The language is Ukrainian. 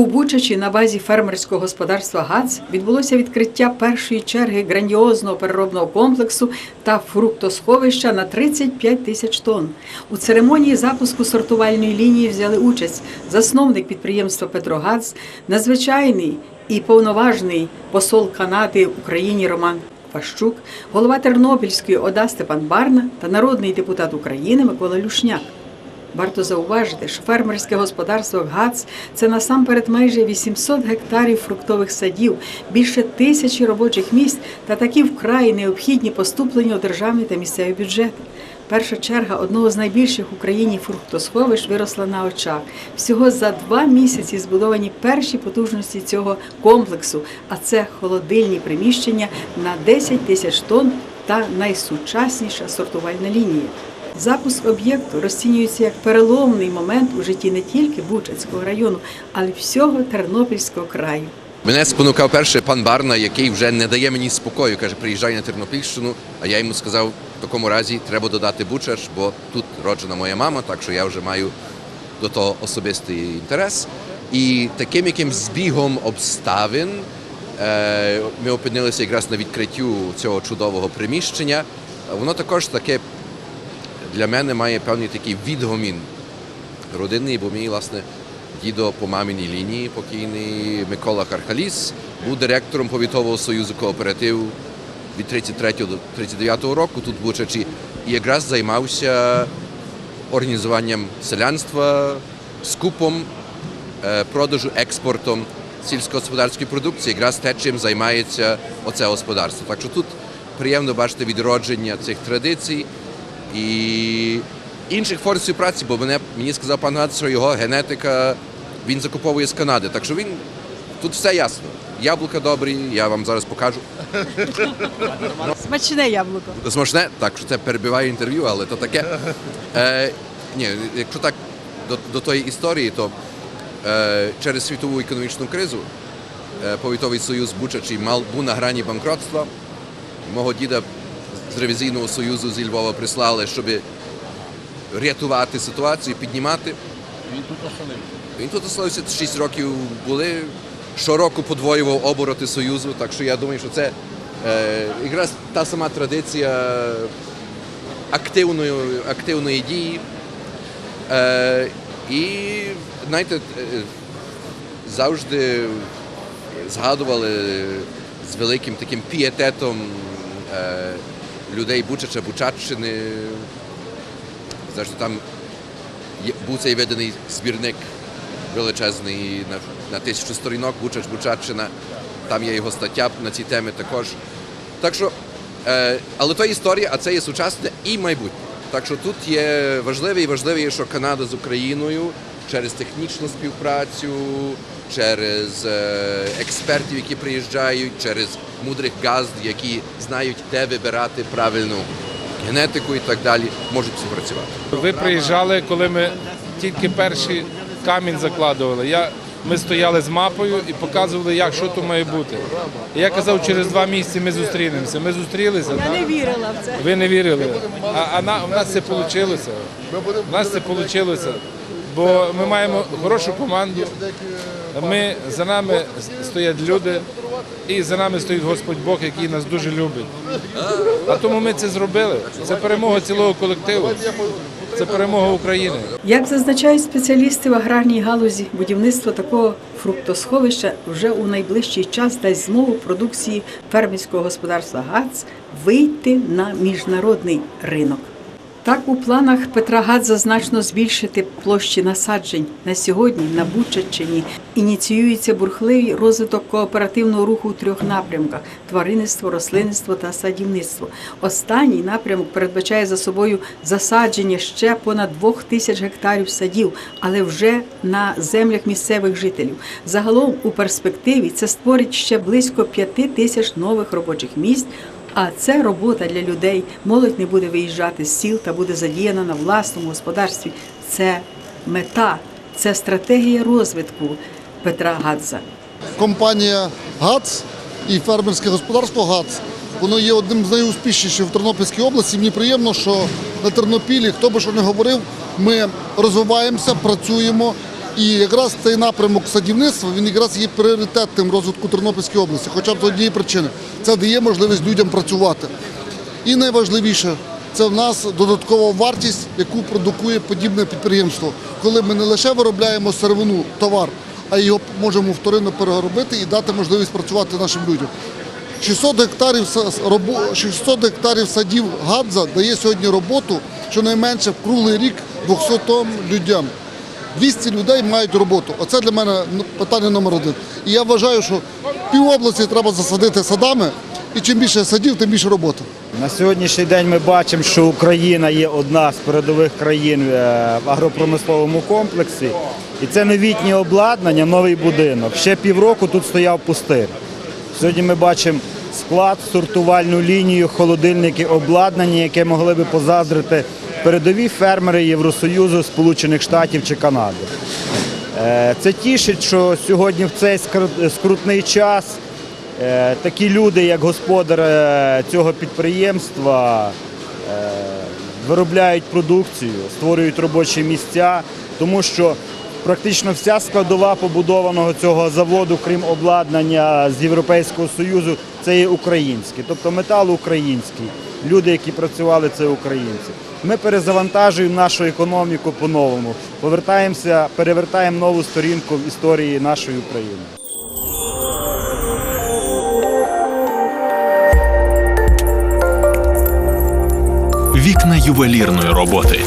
У Бучачі на базі фермерського господарства ГАЦ відбулося відкриття першої черги грандіозного переробного комплексу та фруктосховища на 35 тисяч тонн. У церемонії запуску сортувальної лінії взяли участь засновник підприємства Петрогаз, надзвичайний і повноважний посол Канади в Україні Роман Пащук, голова Тернопільської ОДА Степан Барна та народний депутат України Микола Люшняк. Варто зауважити, що фермерське господарство ГАЦ це насамперед майже 800 гектарів фруктових садів, більше тисячі робочих місць та такі вкрай необхідні поступлення у державні та місцеві бюджети. Перша черга одного з найбільших в Україні фруктосховищ виросла на очах. Всього за два місяці збудовані перші потужності цього комплексу, а це холодильні приміщення на 10 тисяч тонн та найсучасніша сортувальна лінія. Запуск об'єкту розцінюється як переломний момент у житті не тільки Бучацького району, але й всього Тернопільського краю. Мене спонукав перше пан Барна, який вже не дає мені спокою. Каже, приїжджай на Тернопільщину. А я йому сказав, в такому разі треба додати Бучач, бо тут роджена моя мама, так що я вже маю до того особистий інтерес. І таким якимсь збігом обставин е, ми опинилися якраз на відкриттю цього чудового приміщення. Воно також таке для мене має певний такий відгомін родинний, бо мій, власне, дідо по маминій лінії, покійний Микола Хархаліс, був директором Повітового союзу кооператив від 33 до 39 року тут в Бучачі і якраз займався організуванням селянства, скупом, е, продажу, експортом сільськогосподарської продукції, якраз те, чим займається оце господарство. Так що тут приємно бачити відродження цих традицій і інших форм співпраці, бо мене, мені сказав пан Гад, що його генетика він закуповує з Канади. Так що він тут все ясно. Яблука добрі, я вам зараз покажу. Смачне яблуко. Смачне, так що це перебиває інтерв'ю, але то таке. Е, ні, якщо так до, до тої історії, то е, через світову економічну кризу е, Повітовий союз Бучачі мав був на грані банкротства. Мого діда з ревізійного союзу зі Львова прислали, щоб рятувати ситуацію, піднімати. Він тут оселився. Він тут оселився 6 років були. Щороку подвоював обороти Союзу, так що я думаю, що це е, якраз та сама традиція активної, активної дії. Е, і знаєте, е, завжди згадували з великим таким пієтетом е, людей Бучача, Бучаччини. Завжди там був цей виданий збірник величезний на, на тисячу сторінок, Бучач, Бучаччина. Там є його стаття на ці теми також. Так що, е, але то історія, а це є сучасне і майбутнє. Так що тут є важливе і важливе, що Канада з Україною через технічну співпрацю, через е, експертів, які приїжджають, через мудрих газд, які знають, де вибирати правильну генетику і так далі, можуть співпрацювати. Ви приїжджали, коли ми тільки перший камінь закладували. Я, ми стояли з мапою і показували, як що тут має бути. І я казав, через два місяці ми зустрінемося. Ми зустрілися. Я не вірила в це. Ви не вірили. А, а на, у нас це вийшло. У нас це вийшло. Бо ми маємо хорошу команду. Ми за нами стоять люди, і за нами стоїть Господь Бог, який нас дуже любить. А тому ми це зробили. Це перемога цілого колективу. Це перемога України. Як зазначають спеціалісти в аграрній галузі, будівництво такого фруктосховища вже у найближчий час дасть змогу продукції фермерського господарства ГАЦ вийти на міжнародний ринок. Так у планах Петра Гадза значно збільшити площі насаджень. На сьогодні на Бучаччині ініціюється бурхливий розвиток кооперативного руху у трьох напрямках: тваринництво, рослинництво та садівництво. Останній напрямок передбачає за собою засадження ще понад двох тисяч гектарів садів, але вже на землях місцевих жителів. Загалом у перспективі це створить ще близько п'яти тисяч нових робочих місць. А це робота для людей. Молодь не буде виїжджати з сіл та буде задіяна на власному господарстві. Це мета, це стратегія розвитку Петра Гадза. компанія ГАЦ і фермерське господарство ГАЦ. Воно є одним з найуспішніших в Тернопільській області. Мені приємно, що на Тернопілі, хто би що не говорив, ми розвиваємося, працюємо І якраз цей напрямок садівництва він якраз є пріоритетним розвитку Тернопільської області, хоча б з однієї причини. Це дає можливість людям працювати. І найважливіше це в нас додаткова вартість, яку продукує подібне підприємство, коли ми не лише виробляємо сировину, товар, а його можемо вторинно переробити і дати можливість працювати нашим людям. 600 гектарів, са- с- робо- 600 гектарів садів Гадза дає сьогодні роботу щонайменше в круглий рік 200 людям. 200 людей мають роботу. Оце для мене ну, питання номер один. І я вважаю, що пів області треба засадити садами, і чим більше садів, тим більше роботи. На сьогоднішній день ми бачимо, що Україна є одна з передових країн е, в агропромисловому комплексі. І це новітнє обладнання, новий будинок. Ще півроку тут стояв пустир. Сьогодні ми бачимо склад, сортувальну лінію, холодильники, обладнання, яке могли би позаздрити передові фермери Євросоюзу, Сполучених Штатів чи Канади. Е, Це тішить, що сьогодні в цей скрутний час е, такі люди, як господар е, цього підприємства, виробляють продукцію, створюють робочі місця, тому що практично вся складова побудованого цього заводу, крім обладнання з Європейського Союзу, це є українське, тобто метал український. Люди, які працювали, це українці. Ми перезавантажуємо нашу економіку по-новому, повертаємося, перевертаємо нову сторінку в історії нашої України. Вікна ювелірної роботи.